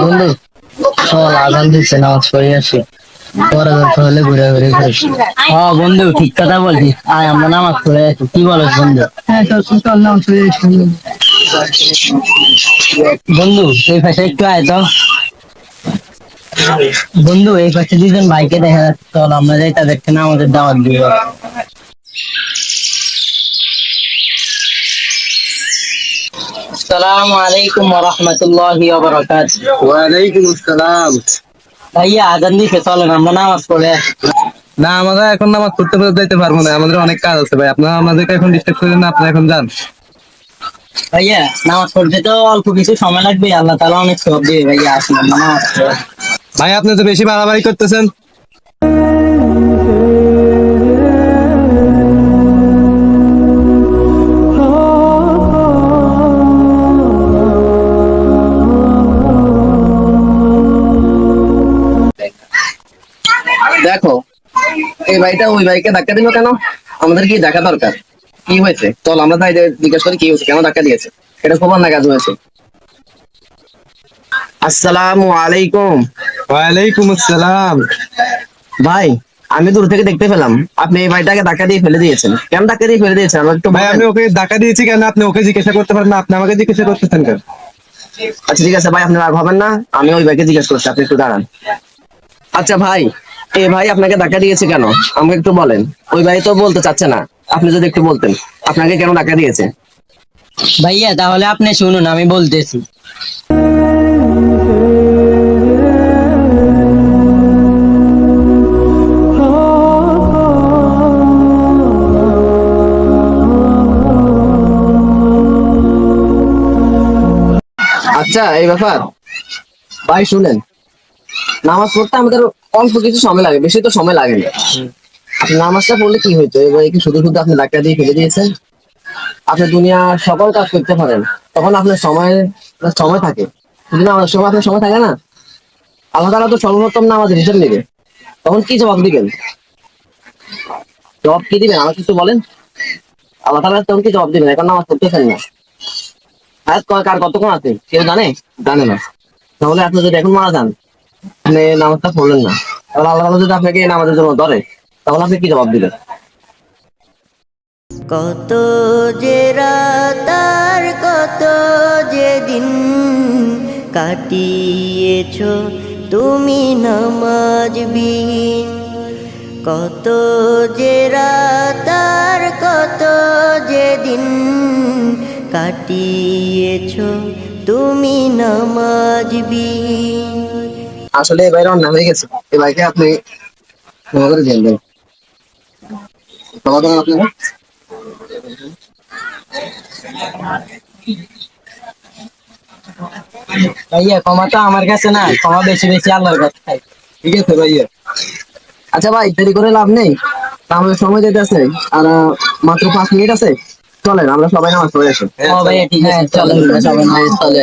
বন্ধু সকাল আজান দিচ্ছে নামাজ পড়ে আসি। পরে দরকার হলে ঘুরে ঘুরে ঘুরে হ্যাঁ বন্ধু ঠিক কথা বলছি আয় আমরা নামাজ পড়ে আসি। কি বলিস বন্ধু? হ্যাঁ চল চল নামাজ পড়ে আসি বন্ধু। এই পাশে একটু আয় তো। বন্ধু এই পাশে দুজন ভাইকে দেখা যাচ্ছে। চল আমরা যাই তাদেরকে না আমাদের দাওয়াত দিব আসসালামু আলাইকুম ওয়া রাহমাতুল্লাহি ওয়া বারাকাতুহু। ওয়ালাইকুম আসসালাম। ভাইয়া আজান দিকে চলেন আমরা নামাজ পড়ে না আমরা এখন নামাজ পড়তে পড়তে যাইতে পারব না আমাদের অনেক কাজ আছে ভাই। আপনারা আমাদেরকে এখন ডিস্টার্ব করেন না আপনারা এখন যান। ভাইয়া নামাজ পড়তে তো অল্প কিছু সময় লাগবে আল্লাহ তাআলা অনেক সব ভাইয়া আসুন নামাজ ভাই আপনি তো বেশি বাড়াবাড়ি করতেছেন। দেখো এই ভাইটা ওই ভাইকে ধাক্কা দিল কেন? আমাদের কি দেখা দরকার? কি হয়েছে? চল আমরা তাই জিজ্ঞেস করি কি হয়েছে কেন ধাক্কা দিয়েছে? এটা খবর না কাজ হয়েছে আসসালামু আলাইকুম। ওয়ালাইকুম আসসালাম। ভাই আমি দূর থেকে দেখতে পেলাম আপনি এই ভাইটাকে ধাক্কা দিয়ে ফেলে দিয়েছেন। কেন ধাক্কা দিয়ে ফেলে দিয়েছেন? আমার একটু ভাই আমি ওকে টাকা দিয়েছি কেন? আপনি ওকে জিজ্ঞাসা করতে পারেন না আপনি আমাকে জিজ্ঞাসা করতেছেন কেন? আচ্ছা ঠিক আছে ভাই আপনি রাগ হবেন না। আমি ওই ভাইকে জিজ্ঞেস করছি আপনি একটু দাঁড়ান। আচ্ছা ভাই এই ভাই আপনাকে ধাক্কা দিয়েছে কেন? আমাকে একটু বলেন। ওই ভাই তো বলতে চাচ্ছে না। আপনি যদি একটু বলতেন আপনাকে কেন ধাক্কা দিয়েছে? ভাইয়া তাহলে আপনি শুনুন আমি বলতেছি। আচ্ছা এই ব্যাপার। ভাই শুনেন। নামাজ পড়তে আমাদের অল্প কিছু সময় লাগে, বেশি তো সময় লাগে না। আপনি নামাজটা পড়লে কি হইতো? এবার কি শুধু শুধু আপনি ডাক্তার দিয়ে ফেলে দিয়েছেন? আপনি দুনিয়ার সকল কাজ করতে পারেন, তখন আপনার সময় সময় থাকে। শুধু নামাজের সময় আপনার সময় থাকে না। আল্লাহ তালা তো সর্বোত্তম নামাজের হিসেব নেবে। তখন কি জবাব দিবেন? জবাব কি দিবেন? আমাকে একটু বলেন। আল্লাহ তালা তখন কি জবাব দিবেন? এখন নামাজ পড়তেছেন না। হায়াত কার কতক্ষণ আছে? কেউ জানে? জানে না। তাহলে আপনি যদি এখন মারা যান আপনি নামাজটা পড়লেন না। তাহলে আল্লাহ যদি আপনাকে নামাজের জন্য ধরে, তাহলে আপনি কি জবাব কত যে রাতার কত যে দিন কাটিয়েছ তুমি নামাজবিহীন কত যে রাতার কত যে দিন কাটিয়েছ তুমি নামাজ নামাজবিহীন আসলে ভাইয়ের অন্যায় হয়ে গেছে। ভাইকে আপনি ক্ষমা করে দিন ভাই। ক্ষমা করেন ভাইয়া ক্ষমা তো আমার কাছে না ক্ষমা বেশি বেশি আল্লাহর কাছে। ঠিক আছে ভাইয়া। আচ্ছা ভাই দেরি করে লাভ নেই। আমাদের সময় যেতে আছে আর মাত্র পাঁচ মিনিট আছে। চলেন আমরা সবাই নামাজ পড়ে আসি। ও ভাইয়া ঠিক আছে চলেন। সবাই নামাজ পড়ে